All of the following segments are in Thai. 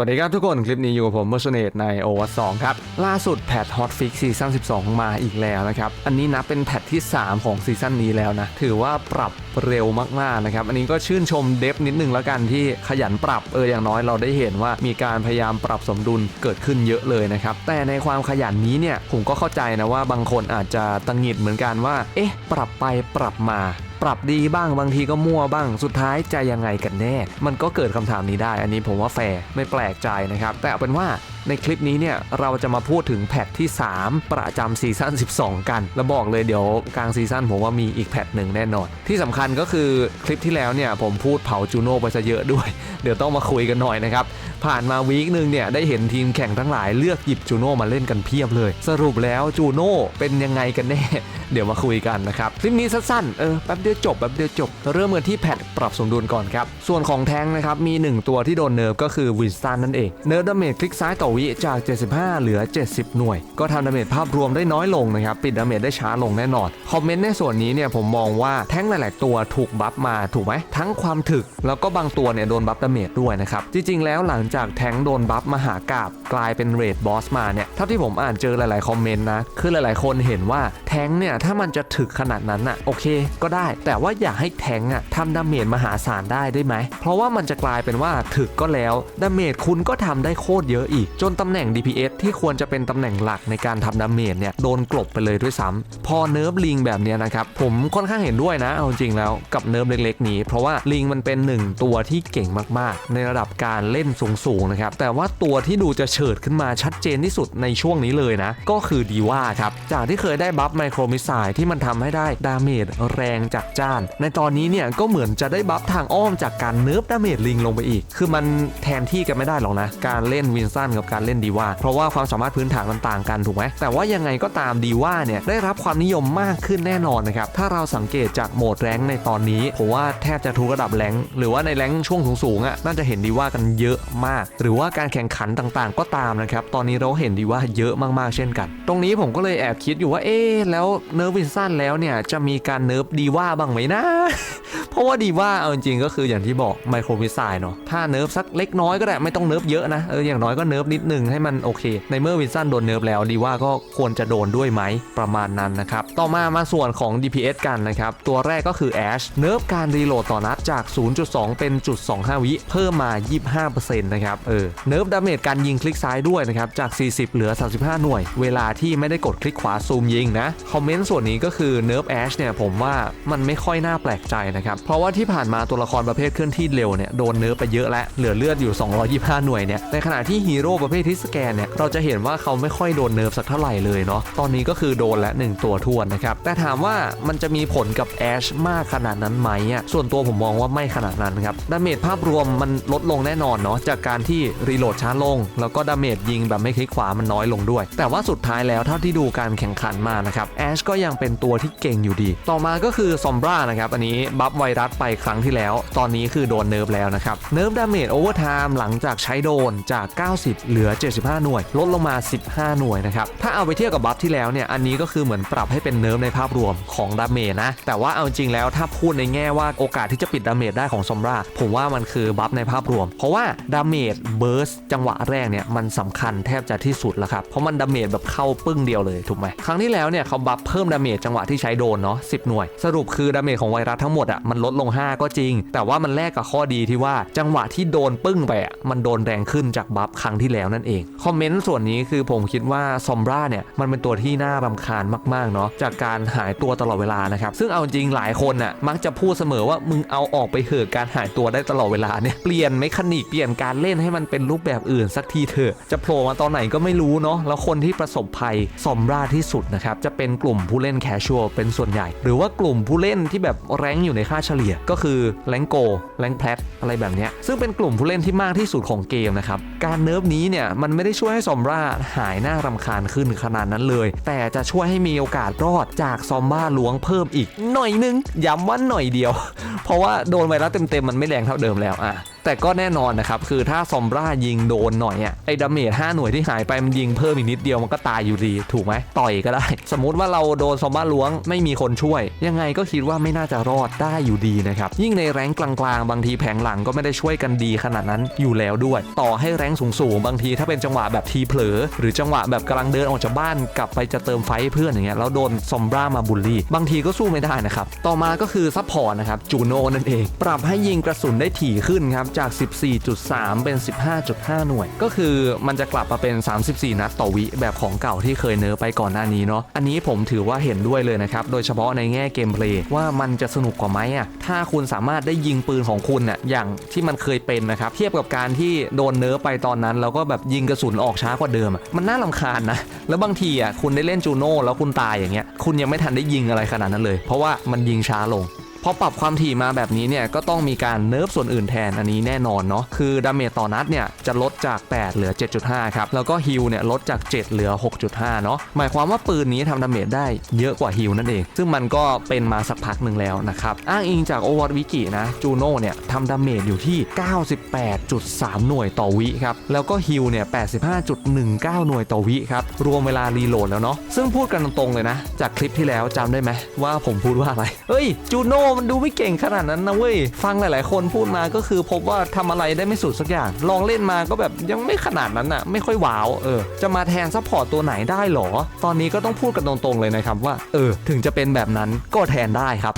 วัสดีครับทุกคนคลิปนี้อยู่กับผมเมอร์ n เนตในโอ a 2ครับ ล่าสุดแพทฮอตฟิกซีซั่น12 มาอีกแล้วนะครับ อันนี้นับเป็นแพทที่ 3 ของซีซั่นนี้แล้วนะ ถือว่าปรับ เร็วมากๆนะครับ อันนี้ก็ชื่นชมเดฟนิดนึงแล้วกันที่ขยันปรับเอออย่างน้อยเราได้เห็นว่ามีการพยายามปรับสมดุลเกิดขึ้นเยอะเลยนะครับ แต่ในความขยันนี้เนี่ยผมก็เข้าใจนะว่าบางคนอาจจะตังหงิดเหมือนกันว่า เอ๊ะ ปรับไปปรับมาปรับดีบ้างบางทีก็มั่วบ้างสุดท้ายจะยังไงกันแน่ มันก็เกิดคำถามนี้ได้ อันนี้ผมว่าแฟร์ไม่แปลกใจนะครับ แต่เอาเป็นว่า ในคลิปนี้เนี่ยเราจะมาพูดถึงแพทที่ 3 ประจำซีซั่น 12 กัน แล้วบอกเลยเดี๋ยวกลางซีซั่นผมว่ามีอีกแพทหนึ่งแน่นอน ที่สำคัญก็คือคลิปที่แล้วเนี่ยผมพูดเผาจูโน่ไปซะเยอะด้วย เดี๋ยวต้องมาคุยกันหน่อยนะครับผ่านมาวีคหนึ่งเนี่ยได้เห็นทีมแข่งทั้งหลายเลือกหยิบจูโน่มาเล่นกันเพียบเลย สรุปแล้วจูโน่เป็นยังไงกันแน่ เดี๋ยวมาคุยกันนะครับคลิปนี้สั้นๆเออแป๊บเดียวจบแป๊บเดียวจบ เริ่มกันที่แพทปรับสมดุลก่อนครับ ส่วนของแทงนะครับมี 1 ตัวที่โดนเนิร์ฟก็คือวินสตันนั่นเอง เนิร์ฟดาเมจคลิกซ้ายต่อวิจาก 75 เหลือ 70 หน่วย ก็ทำดาเมจภาพรวมได้น้อยลงนะครับปิดดาเมจได้ช้าลงแน่นอนคอมเมนต์ในส่วนนี้เนี่ยผมมองว่าแท้งหลาย ๆ ตัวถูกบัฟมาถูกไหมทั้งความถึก แล้วก็บางตัวเนี่ยโดนบัฟดาเมจด้วยนะครับจริง ๆ แล้วหลังจากแทงโดนบัฟมหากาบกลายเป็นเรดบอสมาเนี่ยเท่าที่ผมอ่านเจอหลายๆคอมเมนต์นะคือหลายๆ คนเห็นว่าแทงเนี่ยถ้ามันจะถึกขนาดนั้นอะโอเค ก็ได้ แต่ว่าอย่าให้แทงอะทำดาเมจมหาศาลได้ได้ไหม เพราะว่ามันจะกลายเป็นว่าถึกก็แล้วดาเมจคุณก็ทำได้โคตรเยอะอีก จนตำแหน่ง DPS ที่ควรจะเป็นตำแหน่งหลักในการทำดาเมจเนี่ยโดนกลบไปเลยด้วยซ้ำพอเนิร์ฟลิงแบบเนี้ยนะครับผมค่อนข้างเห็นด้วยนะเอาจริงแล้วกับเนิร์ฟเล็ก ๆ นี้ เพราะว่าลิงมันเป็นหนึ่งตัวที่เก่งมากๆ ในระดับการเล่นสูงๆนะครับ แต่ว่าตัวที่ดูจะเฉิดขึ้นมาชัดเจนที่สุดในช่วงนี้เลยนะ ก็คือดีว่าครับ จากที่เคยได้บัฟไมโครมิสไซล์ที่มันทำให้ได้ดาเมจแรงจัดจ้าน ในตอนนี้เนี่ยก็เหมือนจะได้บัฟทางอ้อมจากการเนิร์ฟดาเมจลิงลงไปอีก คือมันแทนที่กันไม่ได้หรอกนะ การเล่นวินสันกับการเล่นดีว่าเพราะว่าความสามารถพื้นฐานมันต่างกันถูกไหมแต่ว่ายังไงก็ตามดีว่าเนี่ยได้รับความนิยมมากขึ้นแน่นอนนะครับถ้าเราสังเกตจากโหมดแรงในตอนนี้ผมว่าแทบจะทุกระดับแรงหรือว่าในแรงช่วงสูงๆอะน่าจะเห็นดีว่ากันเยอะมาก หรือว่าการแข่งขันต่างๆ ก็ตามนะครับ ตอนนี้เราเห็นดีว่าเยอะมากๆเช่นกัน ตรงนี้ผมก็เลยแอบคิดอยู่ว่า เอ๊แล้วเนิร์ฟวินสันแล้วเนี่ย จะมีการเนิร์ฟดีว่าบ้างไหมนะ เพราะว่าดีว่าเอาจริงๆก็คืออย่างที่บอกไมโครมิสไซล์เนาะ ถ้าเนิร์ฟสักเล็กน้อยก็ได้ไม่ต้องเนิร์ฟเยอะนะ เอออย่างน้อยก็เนิร์ฟนิดนึงให้มันโอเค ในเมื่อวินสันโดนเนิร์ฟแล้วดีว่าก็ควรจะโดนด้วยไหมประมาณนั้นนะครับ ต่อมามาส่วนของ DPS กันนะครับ ตัวแรกก็คือแอชเนิร์ฟการรีโหลดต่อนัดจาก 0.2 เป็นจุด25 วิเพิ่มมา 25%นะครับเออเนิร์ฟดาเมจการยิงคลิกซ้ายด้วยนะครับจาก 40 เหลือ 35 หน่วย เวลาที่ไม่ได้กดคลิกขวาซูมยิงนะคอมเมนต์ส่วนนี้ก็คือเนิร์ฟแอชเนี่ยผมว่ามันไม่ค่อยน่าแปลกใจนะครับเพราะว่าที่ผ่านมาตัวละครประเภทเคลื่อนที่เร็วเนี่ยโดนเนิร์ฟไปเยอะแล้วเหลือเลือดอยู่ 225 หน่วยเนี่ยในขณะที่ฮีโร่ประเภทที่สแกนเนี่ยเราจะเห็นว่าเขาไม่ค่อยโดนเนิร์ฟสักเท่าไหร่เลยเนาะตอนนี้ก็คือโดนและ 1 ตัวทวนนะครับแต่ถามว่ามันจะมีผลกับแอชมากขนาดนั้นไหมอะส่วนตัวผมมองว่าไม่ขนาดนั้นครับดาเมจภาพรวมมันลดลงแน่นอนเนาะจากการที่รีโหลดช้าลง แล้วก็ดาเมจยิงแบบไม่คลิกขวามันน้อยลงด้วย แต่ว่าสุดท้ายแล้วเท่าที่ดูการแข่งขันมานะครับแอชก็ยังเป็นตัวที่เก่งอยู่ดี ต่อมาก็คือซอมบรานะครับอันนี้บัฟไวรัสไปครั้งที่แล้ว ตอนนี้คือโดนเนิร์ฟแล้วนะครับเนิร์ฟดาเมจโอเวอร์ไทม์หลังจากใช้โดนจาก 90 เหลือ 75 หน่วย ลดลงมา 15 หน่วยนะครับถ้าเอาไปเทียบกับบัฟที่แล้วเนี่ยอันนี้ก็คือเหมือนปรับให้เป็นเนิร์ฟในภาพรวมของดาเมจนะแต่ว่าเอาจริงแล้วถ้าพูดในแง่ว่าโอกาสที่จะปิดดาเมจได้ของซอมบราผมว่ามันคือบัฟในภาพรวม เพราะว่าดาเมจเบิร์สจังหวะแรกเนี่ยมันสำคัญแทบจะที่สุดแล้วครับ เพราะมันดาเมจแบบเข้าปึ้งเดียวเลยถูกไหมครั้งที่แล้วเนี่ยเขาบัฟเพิ่มดาเมจจังหวะที่ใช้โดนเนาะ10 หน่วย สรุปคือดาเมจของไวรัสทั้งหมดอะมันลดลง 5 ก็จริง แต่ว่ามันแลกกับข้อดีที่ว่าจังหวะที่โดนปึ้งไปอะมันโดนแรงขึ้นจากบัฟครั้งที่แล้วนั่นเองคอมเมนต์ส่วนนี้คือผมคิดว่าซอมบราเนี่ยมันเป็นตัวที่น่ารำคาญมากๆเนาะจากการหายตัวตลอดเวลานะครับซึ่งเอาจริงหลายคนอะมักจะพูดเสมอว่ามึงเอาออกไปเหอะการหายตัวได้ตลอดเวลาเนี่ยเปลี่ยนเมคานิกเปลี่ยนการเล่นให้มันเป็นรูปแบบอื่นสักทีเถอะ จะโผล่มาตอนไหนก็ไม่รู้เนาะแล้วคนที่ประสบภัยซอมบราที่สุดนะครับจะเป็นกลุ่มผู้เล่นแคชชวลเป็นส่วนใหญ่ หรือว่ากลุ่มผู้เล่นที่แบบแรงอยู่ในค่าเฉลี่ย ก็คือแรงโกแรงแพลตอะไรแบบเนี้ยซึ่งเป็นกลุ่มผู้เล่นที่มากที่สุดของเกมนะครับการเนิร์ฟนี้เนี่ยมันไม่ได้ช่วยให้ซอมบราหายหน้ารำคาญขึ้นขนาดนั้นเลย แต่จะช่วยให้มีโอกาสรอดจากซอมบ้าล้วงเพิ่มอีกหน่อยนึงย้ำว่าหน่อยเดียว เพราะว่าโดนไวรัสเต็มๆมันไม่แรงเท่าเดิมแล้วอะ แต่ก็แน่นอนนะครับคือถ้าซอมบรายิงโดนหน่อยอะไอ้ดาเมจ5หน่วยที่หายไปมันยิงเพิ่มอีกนิดเดียวมันก็ตายอยู่ดีถูกไหมต่อยก็ได้ สมมุติว่าเราโดนซอมบ้าล้วงไม่มีคนช่วย ยังไงก็คิดว่าไม่น่าจะรอดได้อยู่ดีนะครับยิ่งในแรงกลางๆ บางทีแผงหลังก็ไม่ได้ช่วยกันดีขนาดนั้นอยู่แล้วด้วย ต่อให้แรงสูงๆบางทีถ้าเป็นจังหวะแบบทีเผลอ หรือจังหวะแบบกำลังเดินออกจากบ้านกลับไปจะเติมไฟให้เพื่อนอย่างเงี้ยแล้วโดนซอมบรามาบูลลี่ บางทีก็สู้ไม่ได้นะครับต่อมาก็คือซัพพอร์ตนะครับจูโน่นั่นเอง ปรับให้ยิงกระสุนได้ถี่ขึ้นครับจาก 14.3 เป็น 15.5 หน่วย ก็คือมันจะกลับมาเป็น 34 นัดต่อวิแบบของเก่าที่เคยเนอไปก่อนหน้านี้เนาะอันนี้ผมถือว่าเห็นด้วยเลยนะครับ โดยเฉพาะในแง่เกมเพลย์ว่ามันจะสนุกกว่าไหมอะถ้าคุณสามารถได้ยิงปืนของคุณน่ะอย่างที่มันเคยเป็นนะครับ เทียบกับการที่โดนเนิร์ไปตอนนั้น แล้วก็แบบยิงกระสุนออกช้ากว่าเดิม มันน่าลำคาญนะแล้วบางทีอะคุณได้เล่นจูโน่แล้วคุณตายอย่างเงี้ยคุณยังไม่ทันได้ยิงอะไรขนาดนั้นเลย เพราะว่ามันยิงช้าลง พอปรับความถี่มาแบบนี้เนี่ยก็ต้องมีการเนิร์ฟส่วนอื่นแทนอันนี้แน่นอนเนาะคือดาเมจต่อนัดเนี่ยจะลดจาก 8 เหลือ 7.5 ครับ แล้วก็ฮิลเนี่ยลดจาก 7 เหลือ 6.5 เนาะหมายความว่าปืนนี้ทำดาเมจได้เยอะกว่าฮิลนั่นเอง ซึ่งมันก็เป็นมาสักพักหนึ่งแล้วนะครับ อ้างอิงจากโอวอร์วิกินะจูโน่เนี่ยทำดาเมจอยู่ที่ 98.3 หน่วยต่อวิครับ แล้วก็ฮิลเนี่ย 85.19 หน่วยต่อวิครับ รวมเวลารีโหลดแล้วเนาะซึ่งพูดกันตรงๆเลยนะ จากคลิปที่แล้วจำได้ไหมว่าผมพูดว่าอะไรเฮ้ยจูโน่มันดูไม่เก่งขนาดนั้นนะเว้ย ฟังหลาย ๆ คนพูดมาก็คือพบว่าทำอะไรได้ไม่สุดสักอย่าง ลองเล่นมาก็แบบยังไม่ขนาดนั้นอะไม่ค่อยว้าวเออจะมาแทนซัพพอร์ตตัวไหนได้หรอ ตอนนี้ก็ต้องพูดกันตรง ๆ เลยนะครับว่า เออ ถึงจะเป็นแบบนั้นก็แทนได้ครับ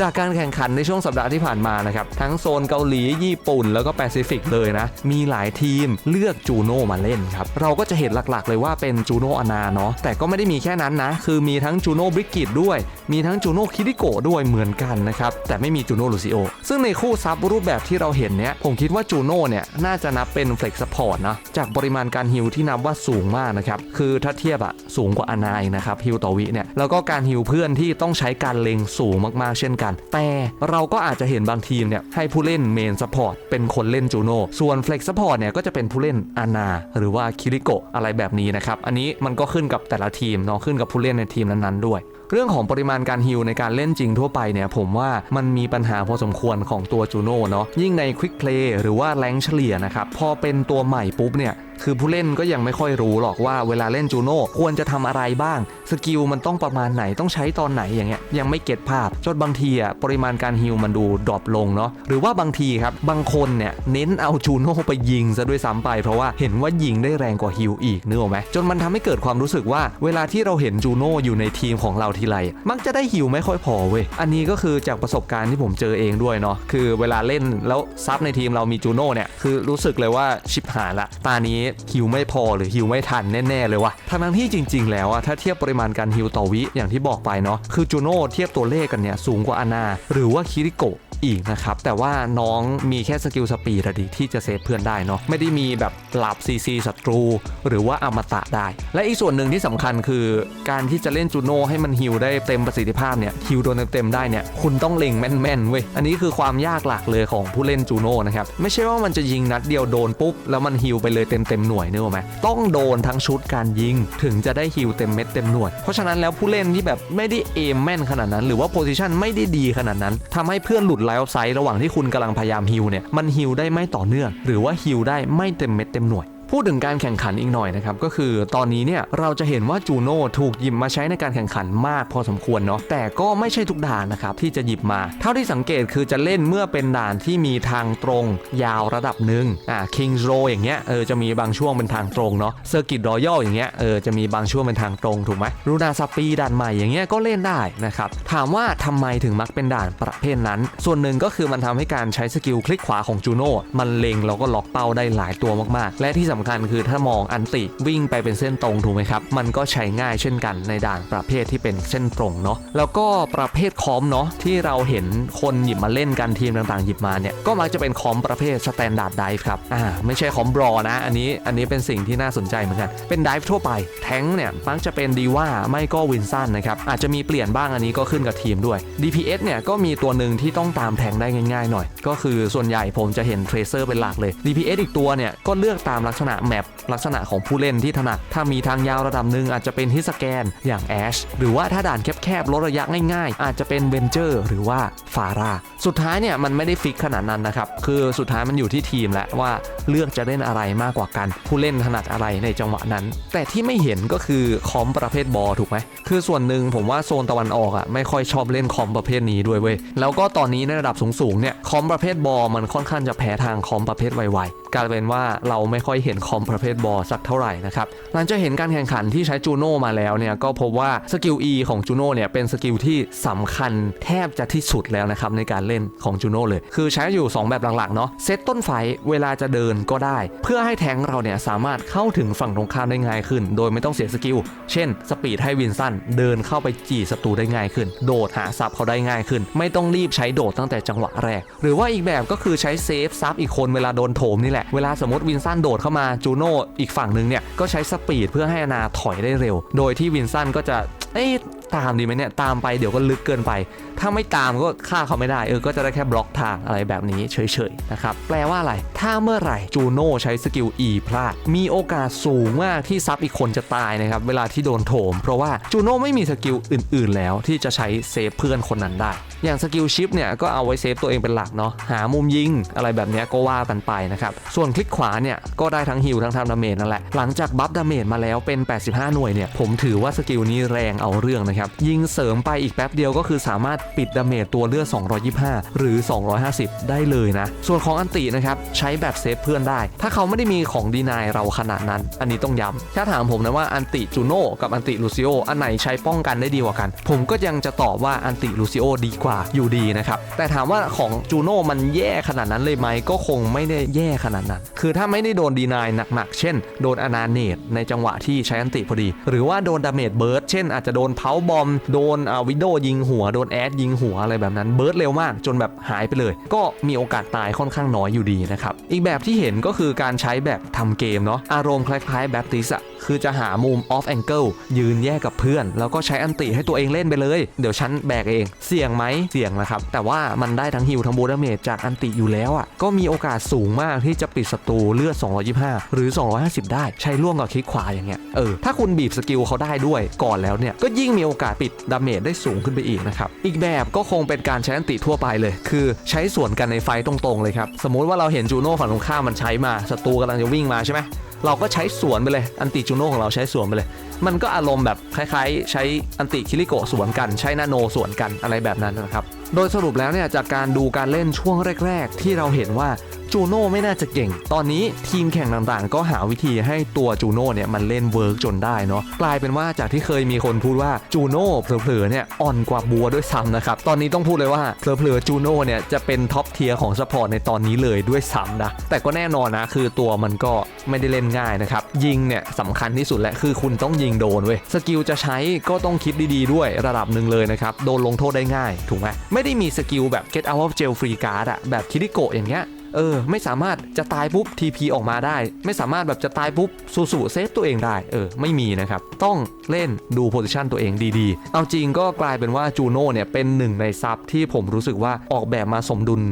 จากการแข่งขันในช่วงสัปดาห์ที่ผ่านมานะครับ ทั้งโซนเกาหลี ญี่ปุ่น แล้วก็แปซิฟิกเลยนะ มีหลายทีมเลือกจูโน่มาเล่นครับ เราก็จะเห็นหลักๆ เลยว่าเป็นจูโน่อนาเนาะ แต่ก็ไม่ได้มีแค่นั้นนะ คือมีทั้งจูโน่บริกิตด้วย มีทั้งจูโน่คิริโกด้วยเหมือนกันนะครับ แต่ไม่มีจูโน่ลูซิโอ ซึ่งในคู่ซับรูปแบบที่เราเห็นเนี้ย ผมคิดว่าจูโน่เนี่ยน่าจะนับเป็นเฟล็กซัพพอร์ตนะ จากปริมาณการฮิลที่นับว่าสูงมากนะครับ คือถ้าเทียบอะสูงกว่าอนาอีกนะครับฮิลต่อวิเนี่ย แล้วก็การฮิลเพื่อนที่ต้องใช้การเล็งสูงมากๆเช่นกัน แต่เราก็อาจจะเห็นบางทีมเนี่ยให้ผู้เล่นเมนซัพพอร์ตเป็นคนเล่นจูโน่ส่วนเฟล็กซัพพอร์ตเนี่ยก็จะเป็นผู้เล่นอานา หรือว่าคิริโกะอะไรแบบนี้นะครับ อันนี้มันก็ขึ้นกับแต่ละทีมเนาะขึ้นกับผู้เล่นในทีมนั้นๆด้วย เรื่องของปริมาณการฮิลในการเล่นจริงทั่วไปเนี่ยผมว่ามันมีปัญหาพอสมควรของตัวจูโน่เนาะยิ่งในควิกเพลย์หรือว่าแรงเฉลี่ยนะครับพอเป็นตัวใหม่ปุ๊บเนี่ยคือผู้เล่นก็ยังไม่ค่อยรู้หรอกว่าเวลาเล่นจูโน่ควรจะทำอะไรบ้าง สกิลมันต้องประมาณไหนต้องใช้ตอนไหนอย่างเงี้ยยังไม่เก็ตภาพจนบางทีอะปริมาณการฮิลมันดูดรอปลงเนาะหรือว่าบางทีครับบางคนเนี่ยเน้นเอาจูโน่ไปยิงซะด้วยซ้ำไปเพราะว่าเห็นว่ายิงได้แรงกว่าฮิลอีกนึกออกไหมจนมันทำให้เกิดความรู้สึกว่า เวลาที่เราเห็นจูโน่อยู่ในทีมของเราทีไรมักจะได้ฮิลไม่ค่อยพอเว้ยอันนี้ก็คือจากประสบการณ์ที่ผมเจอเองด้วยเนาะคือเวลาเล่นแล้วซับในทีมเรามีจูโน่เนี่ยคือรู้สึกเลยว่าชิบหายละตานี้ฮิลไม่พอหรือฮิลไม่ทันแน่ๆเลยว่ะทั้งที่จริง ๆ แล้วอะถ้าเทียบปริมาณการฮิลต่อวิอย่างที่บอกไปเนาะคือจูโน่เทียบตัวเลขกันเนี่ยสูงกว่าอานาหรือว่าคิริโกะอีกนะครับ แต่ว่าน้องมีแค่สกิลสปีดอะดิที่จะเซฟเพื่อนได้เนาะไม่ได้มีแบบหลับซีซีศัตรู หรือว่าอมตะได้ และอีกส่วนหนึ่งที่สำคัญคือ การที่จะเล่นจูโน่ให้มันฮิลได้เต็มประสิทธิภาพเนี่ยฮิลโดนเต็มๆได้เนี่ยคุณต้องเล็งแม่นๆเว้ยอันนี้คือความยากหลักเลยของผู้เล่นจูโน่นะครับไม่ใช่ว่ามันจะยิงนัดเดียวโดนปุ๊บแล้วมันฮิลไปเลยเต็มๆหน่วยนึกออกไหมต้องโดนทั้งชุดการยิงถึงจะได้ฮิลเต็มเม็ดเต็มหน่วย เพราะฉะนั้นแล้วผู้เล่นที่แบบไม่ได้เอมแม่นขนาดนั้น หรือว่าโพซิชันไม่ได้ดีขนาดนั้นทำให้เพื่อนหลุดไลฟ์ไซด์ระหว่างที่คุณกำลังพยายามฮิลเนี่ยมันฮิลได้ไม่ต่อเนื่อง หรือว่าฮิลได้ไม่เต็มเม็ดเต็มหน่วย พูดถึงการแข่งขันอีกหน่อยนะครับก็คือตอนนี้เนี่ยเราจะเห็นว่าจูโน่ถูกหยิบมาใช้ในการแข่งขันมากพอสมควรเนาะแต่ก็ไม่ใช่ทุกด่านนะครับที่จะหยิบมา เท่าที่สังเกตคือจะเล่นเมื่อเป็นด่านที่มีทางตรงยาวระดับหนึ่งอ่าคิงโรอย่างเงี้ยเออจะมีบางช่วงเป็นทางตรงเนาะเซอร์กิตรอยัลอย่างเงี้ยเออจะมีบางช่วงเป็นทางตรงถูกไหมรูนาซปีด่านใหม่อย่างเงี้ยก็เล่นได้นะครับถามว่าทำไมถึงมักเป็นด่านประเภทนั้น ส่วนหนึ่งก็คือมันทำให้การใช้สกิลคลิกขวาของจูโน่มันเล็งแล้วก็ล็อกเป้าได้หลายตัวมากๆ และที่สำคัญคือถ้ามองอันติวิ่งไปเป็นเส้นตรงถูกไหมครับ มันก็ใช้ง่ายเช่นกันในด่านประเภทที่เป็นเส้นตรงเนาะแล้วก็ประเภทคอมเนาะที่เราเห็นคนหยิบมาเล่นกันทีมต่างๆ หยิบมาเนี่ยก็มักจะเป็นคอมประเภทสแตนดาร์ดไดฟ์ครับอ่าไม่ใช่คอมบรอนะอันนี้อันนี้เป็นสิ่งที่น่าสนใจเหมือนกันเป็นไดฟ์ทั่วไปแทงค์เนี่ยมักจะเป็นดีว่าไม่ก็วินสันนะครับอาจจะมีเปลี่ยนบ้างอันนี้ก็ขึ้นกับทีมด้วย DPS เนี่ยก็มีตัวหนึ่งที่ต้องตามแทงได้ง่ายๆหน่อย ก็คือส่วนใหญ่ผมจะเห็นเทรเซอร์เป็นหลักเลย DPS อีกตัวเนี่ยก็เลือกตามลักษณะณะแมปลักษณะของผู้เล่นที่ถนัด ถ้ามีทางยาวระดับหนึ่งอาจจะเป็นฮิสแกนอย่างแอชหรือว่าถ้าด่านแคบๆลดระยะง่ายๆ อาจจะเป็นเวนเจอร์หรือว่าฟาราสุดท้ายเนี่ยมันไม่ได้ฟิกขนาดนั้นนะครับ คือสุดท้ายมันอยู่ที่ทีมแหละว่าเลือกจะเล่นอะไรมากกว่ากัน ผู้เล่นถนัดอะไรในจังหวะนั้น แต่ที่ไม่เห็นก็คือคอมประเภทบอลถูกไหมคือส่วนหนึ่งผมว่าโซนตะวันออกอะไม่ค่อยชอบเล่นคอมประเภทนี้ด้วยเว้ยแล้วก็ตอนนี้ในระดับสูงๆเนี่ยคอมประเภทบอลมันค่อนข้างจะแพ้ทางคอมประเภทไวๆกลายเป็นว่าเราไม่ค่อยเห็นคอมประเภทบอลสักเท่าไหร่นะครับหลังจากเห็นการแข่งขันที่ใช้จูโน่มาแล้วเนี่ยก็พบว่าสกิล E ของจูโน่เนี่ยเป็นสกิลที่สำคัญแทบจะที่สุดแล้วนะครับในการเล่นของจูโน่เลย คือใช้อยู่ 2 แบบหลักๆเนาะเซตต้นไฟเวลาจะเดินก็ได้ เพื่อให้แทงเราเนี่ยสามารถเข้าถึงฝั่งตรงข้ามได้ง่ายขึ้น โดยไม่ต้องเสียสกิล เช่นสปีดให้วินสันเดินเข้าไปจีศัตรูได้ง่ายขึ้น โดดหาซับเขาได้ง่ายขึ้น ไม่ต้องรีบใช้โดดตั้งแต่จังหวะแรก หรือว่าอีกแบบก็คือใช้เซฟซับอีกคนเวลาโดนโถมนี่แหละเวลาสมมติวินสันโดดเข้ามาจูโน่อีกฝั่งหนึ่งเนี่ยก็ใช้สปีดเพื่อให้อนาถอยได้เร็ว โดยที่วินสันก็จะเอ๊ะตามดีไหมเนี่ยตามไปเดี๋ยวก็ลึกเกินไป ถ้าไม่ตามก็ฆ่าเขาไม่ได้เออก็จะได้แค่บล็อกทางอะไรแบบนี้เฉยๆนะครับแปลว่าอะไร ถ้าเมื่อไหร่จูโน่ใช้สกิล E พลาด มีโอกาสสูงมากที่ซับอีกคนจะตายนะครับเวลาที่โดนโถม เพราะว่าจูโน่ไม่มีสกิลอื่น ๆ แล้วที่จะใช้เซฟเพื่อนคนนั้นได้ อย่างสกิลชิปเนี่ยก็เอาไว้เซฟตัวเองเป็นหลักเนาะหามุมยิงอะไรแบบนี้ก็ว่ากันไปนะครับ ส่วนคลิกขวาเนี่ยก็ได้ทั้งฮิลทั้งทำดาเมจนั่นแหละ หลังจากบัฟดาเมจมาแล้วเป็น 85 หน่วยเนี่ยผมถือว่าสกิลนี้แรงเอาเรื่องนะครับ ยิงเสริมไปอีกแป๊บเดียวก็คือสามารถปิดดาเมจตัวเลือด 225 หรือ 250 ได้เลยนะ ส่วนของอันตินะครับใช้แบบเซฟเพื่อนได้ ถ้าเขาไม่ได้มีของดีนายเราขนาดนั้น อันนี้ต้องย้ำถ้าถามผมนะว่าอันติจูโน่กับอันติลูซิโออันไหนใช้ป้องกันได้ดีกว่ากัน ผมก็ยังจะตอบว่าอันติลูซิโอดีกว่าอยู่ดีนะครับ แต่ถามว่าของจูโน่มันแย่ขนาดนั้นเลยไหมก็คงไม่ได้แย่ขนาดนั้น คือถ้าไม่ได้โดนดีนายหนักๆ เช่น โดนอนาเนตในจังหวะที่ใช้อันติพอดี หรือว่าโดนดาเมจเบิร์ดเช่นอาจจะโดนเพาบอม โดนวิดโดยิงหัว โดนแอดยิงหัวอะไรแบบนั้น เบิร์ดเร็วมากจนแบบหายไปเลย ก็มีโอกาสตายค่อนข้างน้อยอยู่ดีนะครับ อีกแบบที่เห็นก็คือการใช้แบบทำเกมเนาะ อารมณ์คล้ายๆแบปติสอะคือจะหามุมออฟแองเกิลยืนแยกกับเพื่อน แล้วก็ใช้อันติให้ตัวเองเล่นไปเลย เดี๋ยวฉันแบกเอง เสี่ยงไหมเสี่ยงนะครับ แต่ว่ามันได้ทั้งฮิลทั้งบูดาเมจจากอันติอยู่แล้วอะก็มีโอกาสสูงมากที่จะปิดศัตรูเลือด 225 หรือ 250 ได้ใช้ร่วมกับคลิกขวาอย่างเงี้ยเออถ้าคุณบีบสกิลเขาได้ด้วยก่อนแล้วเนี่ยก็ยิ่งมีโอกาสปิดดาเมจได้สูงขึ้นไปอีกนะครับอีกแบบก็คงเป็นการใช้อันติทั่วไปเลย คือใช้สวนกันในไฟตรงๆเลยครับสมมุติว่าเราเห็นจูโน่ฝั่งตรงข้ามมันใช้มาศัตรูกำลังจะวิ่งมาใช่ไหม เราก็ใช้สวนไปเลย อันติจูโน่ของเราใช้สวนไปเลย มันก็อารมณ์แบบคล้ายๆ ใช้อันติคิริโกสวนกัน ใช้นาโนสวนกันอะไรแบบนั้นนะครับ โดยสรุปแล้วเนี่ยจากการดูการเล่นช่วงแรก ๆ ที่เราเห็นว่าจูโน่ไม่น่าจะเก่ง ตอนนี้ทีมแข่งต่างๆ ก็หาวิธีให้ตัวจูโน่เนี่ยมันเล่นเวิร์กจนได้เนาะกลายเป็นว่าจากที่เคยมีคนพูดว่าจูโน่เผลอๆเนี่ยอ่อนกว่าบัวด้วยซ้ำนะครับ ตอนนี้ต้องพูดเลยว่าเผลอๆจูโน่เนี่ยจะเป็นท็อปเทียร์ของสปอร์ตในตอนนี้เลยด้วยซ้ำนะแต่ก็แน่นอนนะคือตัวมันก็ไม่ได้เล่นง่ายนะครับยิงเนี่ยสำคัญที่สุดแหละคือคุณต้องยิงโดนเว้ยสกิลจะใช้ก็ต้องคิดดีๆด้วยระดับหนึ่งเลยนะครับโดนลงโทษได้ง่ายถูกไหมไไม่ได้มีสกิลแบบ get out of jail free card อะแบบคิริโกะอย่างเงี้ย เออ ไม่สามารถจะตายปุ๊บ TP ออกมาได้ ไม่สามารถแบบจะตายปุ๊บสูสูเซฟตัวเองได้ เออ ไม่มีนะครับ ต้องเล่นดูโพซิชันตัวเองดีๆ เอาจริงก็กลายเป็นว่าจูโน่เนี่ย เป็นหนึ่งในซับที่ผมรู้สึกว่าออกแบบมาสมดุล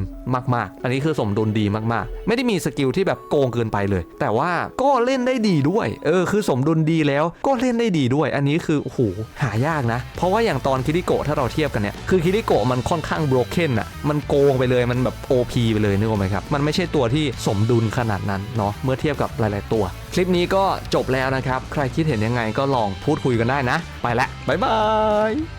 มากๆ อันนี้คือสมดุลดีมากๆ ไม่ได้มีสกิลที่แบบโกงเกินไปเลย แต่ว่าก็เล่นได้ดีด้วย เออ คือสมดุลดีแล้วก็เล่นได้ดีด้วย อันนี้คือโอ้โหหายากนะ เพราะว่าอย่างตอนคิริโกะถ้าเราเทียบกันเนี่ย คือคิริโกะมันค่อนข้างโบรเคนอะมันโกงไปเลย มันแบบ OP ไปเลยนึกออกไหมครับมันไม่ใช่ตัวที่สมดุลขนาดนั้นเนาะเมื่อเทียบกับหลาย ๆ ตัว คลิปนี้ก็จบแล้วนะครับ ใครคิดเห็นยังไงก็ลองพูดคุยกันได้นะ ไปละบ๊ายบาย